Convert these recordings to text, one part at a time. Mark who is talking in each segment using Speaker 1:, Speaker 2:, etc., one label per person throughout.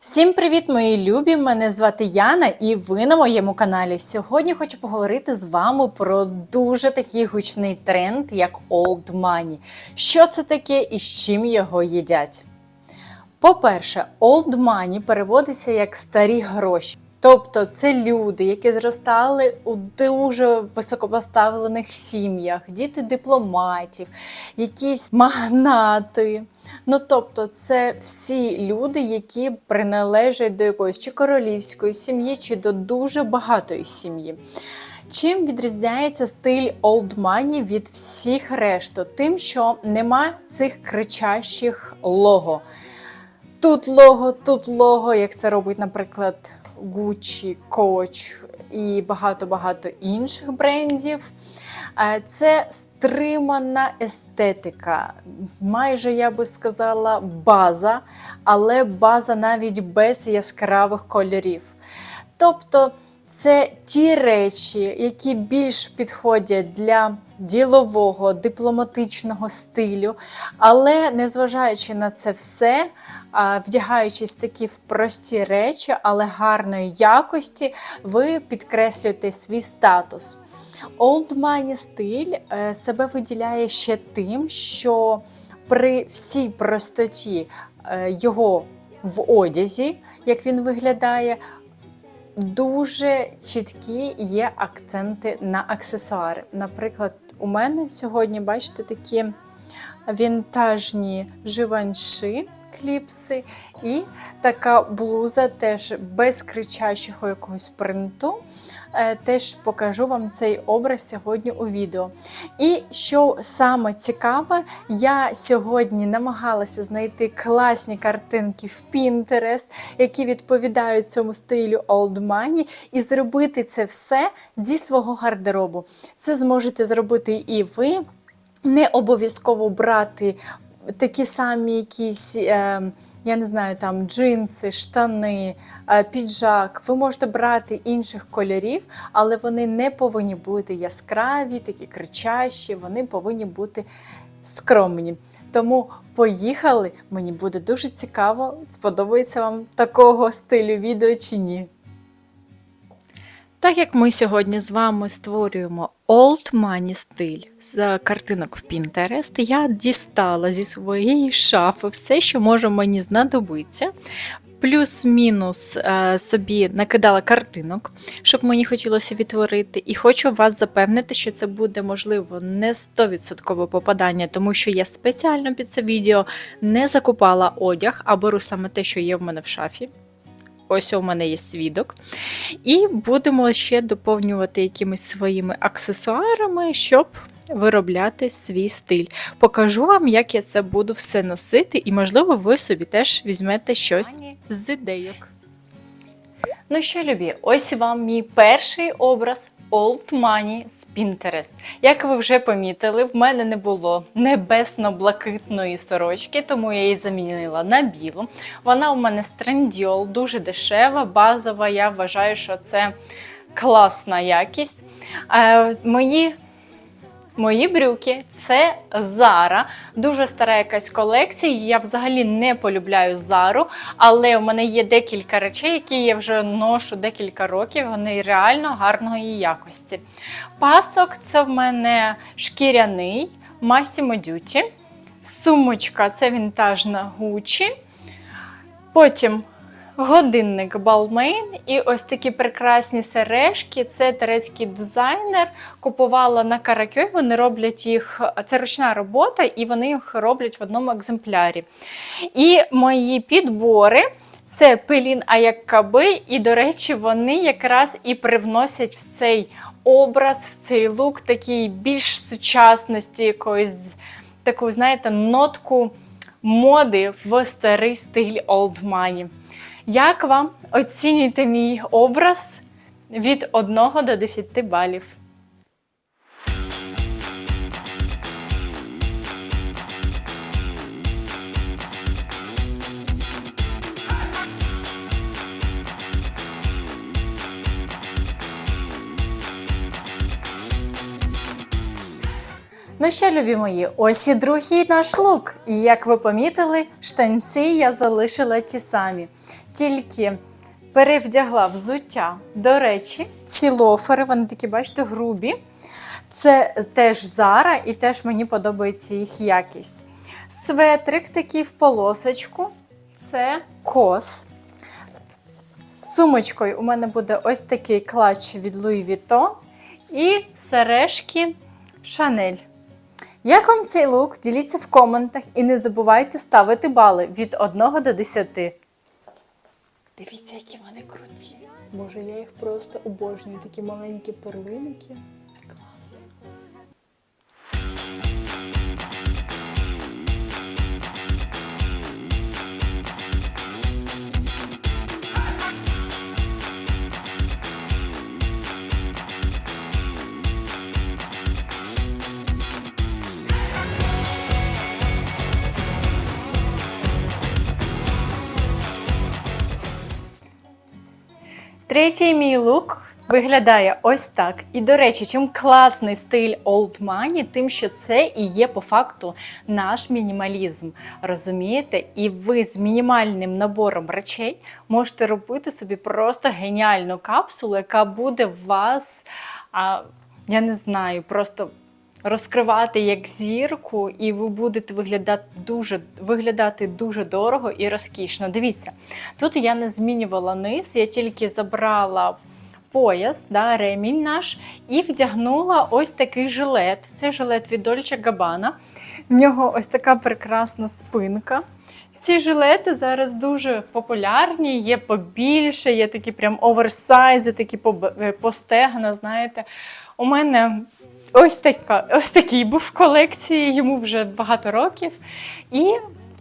Speaker 1: Всім привіт, мої любі! Мене звати Яна, і ви на моєму каналі. Сьогодні хочу поговорити з вами про дуже такий гучний тренд, як Old Money. Що це таке і з чим його їдять? По-перше, old money переводиться як старі гроші. Тобто це люди, які зростали у дуже високопоставлених сім'ях, діти дипломатів, якісь магнати. Ну тобто, це всі люди, які приналежать до якоїсь чи королівської сім'ї, чи до дуже багатої сім'ї. Чим відрізняється стиль Old Money від всіх решту? Тим, що нема цих кричащих лого. Тут лого, тут лого, як це робить, наприклад, Gucci, Coach і багато-багато інших брендів. Е, Це стримана естетика, майже я би сказала, база, але база навіть без яскравих кольорів. Тобто це ті речі, які більш підходять для ділового, дипломатичного стилю, але незважаючи на це все, вдягаючись такі в прості речі, але гарної якості, ви підкреслюєте свій статус. Old Money стиль е, себе виділяє ще тим, що при всій простоті е, його в одязі, як він виглядає, дуже чіткі є акценти на аксесуари. Наприклад, у мене сьогодні, бачите, такі вінтажні живанши, кліпси, і така блуза теж без кричащого якогось принту. Е, Теж покажу вам цей образ сьогодні у відео. І що саме цікаве, я сьогодні намагалася знайти класні картинки в Pinterest, які відповідають цьому стилю Old Money, і зробити це все зі свого гардеробу. Це зможете зробити і ви. Не обов'язково брати такі самі якісь, е, я не знаю, там джинси, штани, е, піджак. Ви можете брати інших кольорів, але вони не повинні бути яскраві, такі кричащі, вони повинні бути скромні. Тому поїхали! Мені буде дуже цікаво, сподобається вам такого стилю відео чи ні. Так як ми сьогодні з вами створюємо Old Money стиль з картинок в Pinterest, я дістала зі своєї шафи все, що може мені знадобитися. Плюс-мінус е, собі накидала картинок, щоб мені хотілося відтворити. І хочу вас запевнити, що це буде, можливо, не 100% попадання, тому що я спеціально під це відео не закупала одяг, а беру саме те, що є в мене в шафі. Ось у мене є свідок. І будемо ще доповнювати якимись своїми аксесуарами, щоб виробляти свій стиль. Покажу вам, як я це буду все носити, і, можливо, ви собі теж візьмете щось з ідейок. Ну що, любі, ось вам мій перший образ Old Money з Pinterest. Як ви вже помітили, в мене не було небесно-блакитної сорочки, тому я її замінила на білу. Вона у мене з дуже дешева, базова. Я вважаю, що це класна якість. Е, мої Мої брюки це Zara, дуже стара якась колекція. Я взагалі не полюбляю Зару, але у мене є декілька речей, які я вже ношу декілька років. Вони реально гарної якості. Пасок це в мене шкіряний Massimo Dutti. Сумочка це вінтажна Gucci. Потім годинник Balmain і ось такі прекрасні сережки. Це турецький дизайнер. Купувала на Каракьой. Вони роблять їх, це ручна робота, і вони їх роблять в одному екземплярі. І мої підбори. Це пилін Аяккаби, і, до речі, вони якраз і привносять в цей образ, в цей лук такий більш сучасності, якоїсь таку, знаєте, нотку моди в старий стиль Money. Як вам оцінюєте мій образ від 1 до 10 балів? Ну що, любі мої, ось і другий наш лук. І як ви помітили, штанці я залишила ті самі. Тільки перевдягла взуття. До речі, ці лофери, вони такі, бачите, грубі. Це теж Зара, і теж мені подобається їх якість. Светрик такий в полосочку. Це кос. З сумочкою у мене буде ось такий клатч від Louis Vuitton і сережки Chanel. Як вам цей лук? Діліться в коментах і не забувайте ставити бали від 1 до 10. Дивіться, які вони круті. Може, я їх просто обожнюю. Такі маленькі перлинки. Третій мій лук виглядає ось так. І, до речі, чим класний стиль Old Money, тим, що це і є по факту наш мінімалізм. Розумієте? І ви з мінімальним набором речей можете робити собі просто геніальну капсулу, яка буде вас, а, я не знаю, просто. Розкривати як зірку, і ви будете виглядати дуже виглядати дуже дорого і розкішно. Дивіться, тут я не змінювала низ, я тільки забрала пояс, да, ремінь наш, і вдягнула ось такий жилет. Це жилет від Dolce Gabbana. В нього ось така прекрасна спинка. Ці жилети зараз дуже популярні, є побільше, є такі прям оверсайзи, такі е, стегна, знаєте. У мене ось, така, ось такий був в колекції, йому вже багато років. І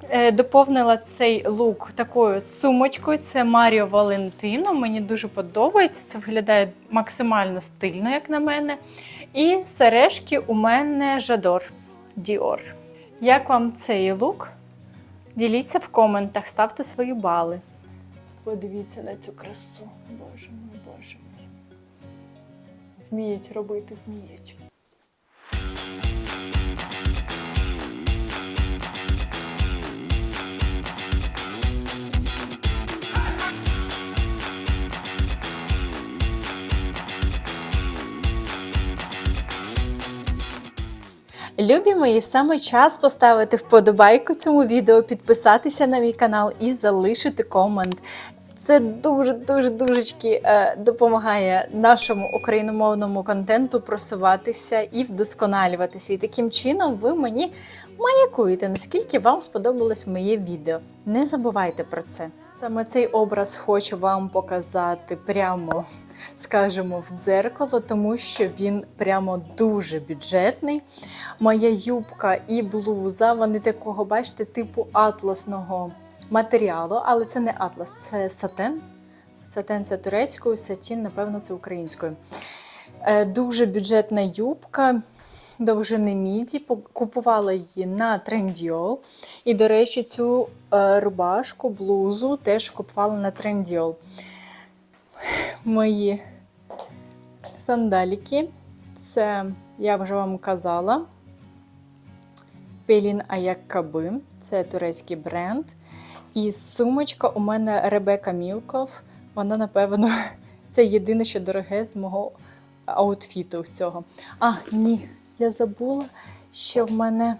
Speaker 1: е, доповнила цей лук такою сумочкою. Це Маріо Валентино. Мені дуже подобається. Це виглядає максимально стильно, як на мене. І сережки у мене Жадор Діор. Як вам цей лук? Діліться в коментах, ставте свої бали. Подивіться на цю красу. Боже мій, боже мій. Вміють робити, вміють. Любі мої, саме час поставити вподобайку цьому відео, підписатися на мій канал і залишити комент. Це дуже дуже дуже допомагає нашому україномовному контенту просуватися і вдосконалюватися. І таким чином ви мені маякуєте, наскільки вам сподобалось моє відео. Не забувайте про це. Саме цей образ хочу вам показати прямо, скажімо, в дзеркало, тому що він прямо дуже бюджетний. Моя юбка і блуза, вони такого, бачите, типу атласного матеріалу, але це не атлас, це сатен. Сатен це турецькою, сатін, напевно, це українською. Е, Дуже бюджетна юбка, довжини міді. Купувала її на Trendyol. І, до речі, цю е, рубашку, блузу теж купувала на Trendyol. Мої сандаліки. Це я вже вам казала. Пелін Аяккаби, це турецький бренд. І сумочка у мене Ребека Мілков. Вона, напевно, це єдине, що дороге з мого аутфіту цього. А, ні, я забула, що в мене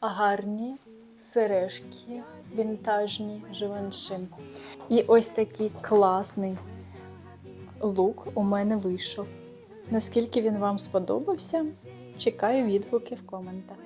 Speaker 1: гарні сережки, вінтажні живанши. І ось такий класний лук у мене вийшов. Наскільки він вам сподобався? Чекаю відгуки в коментах.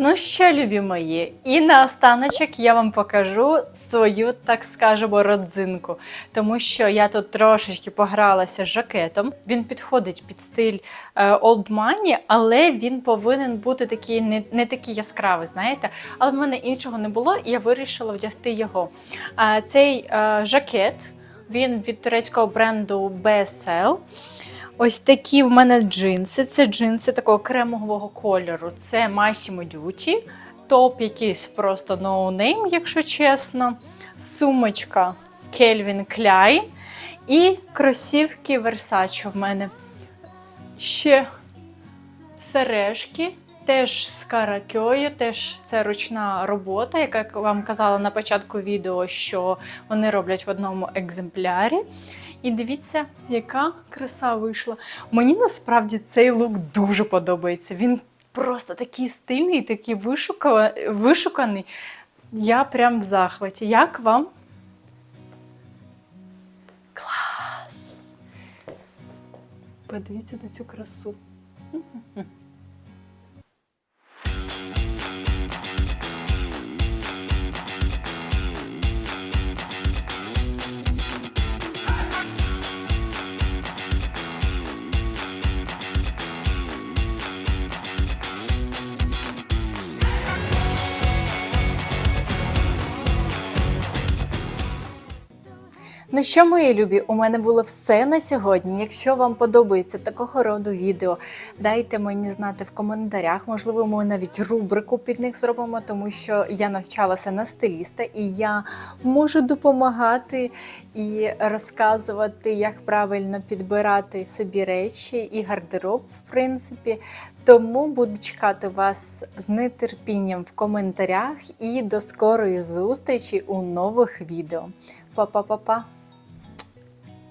Speaker 1: Ну що, любі мої, і наостаночок я вам покажу свою, так скажемо, родзинку. Тому що я тут трошечки погралася з жакетом. Він підходить під стиль е, Old Money, але він повинен бути такий не, не такий яскравий, знаєте. Але в мене іншого не було, і я вирішила вдягти його. А, цей е, жакет він від турецького бренду BSL. Ось такі в мене джинси. Це джинси такого кремового кольору. Це Massimo Dutti. Топ якийсь просто no name, якщо чесно. Сумочка Calvin Klein. І кросівки Versace в мене. Ще сережки. Теж з каракьою, теж це ручна робота, яка вам казала на початку відео, що вони роблять в одному екземплярі. І дивіться, яка краса вийшла. Мені насправді цей лук дуже подобається. Він просто такий стильний, такий вишуканий. Я прям в захваті. Як вам? Клас! Подивіться на цю красу. Ну що, мої любі, у мене було все на сьогодні. Якщо вам подобається такого роду відео, дайте мені знати в коментарях. Можливо, ми навіть рубрику під них зробимо, тому що я навчалася на стиліста і я можу допомагати і розказувати, як правильно підбирати собі речі і гардероб, в принципі. Тому буду чекати вас з нетерпінням в коментарях і до скорої зустрічі у нових відео. Па-па-па-па!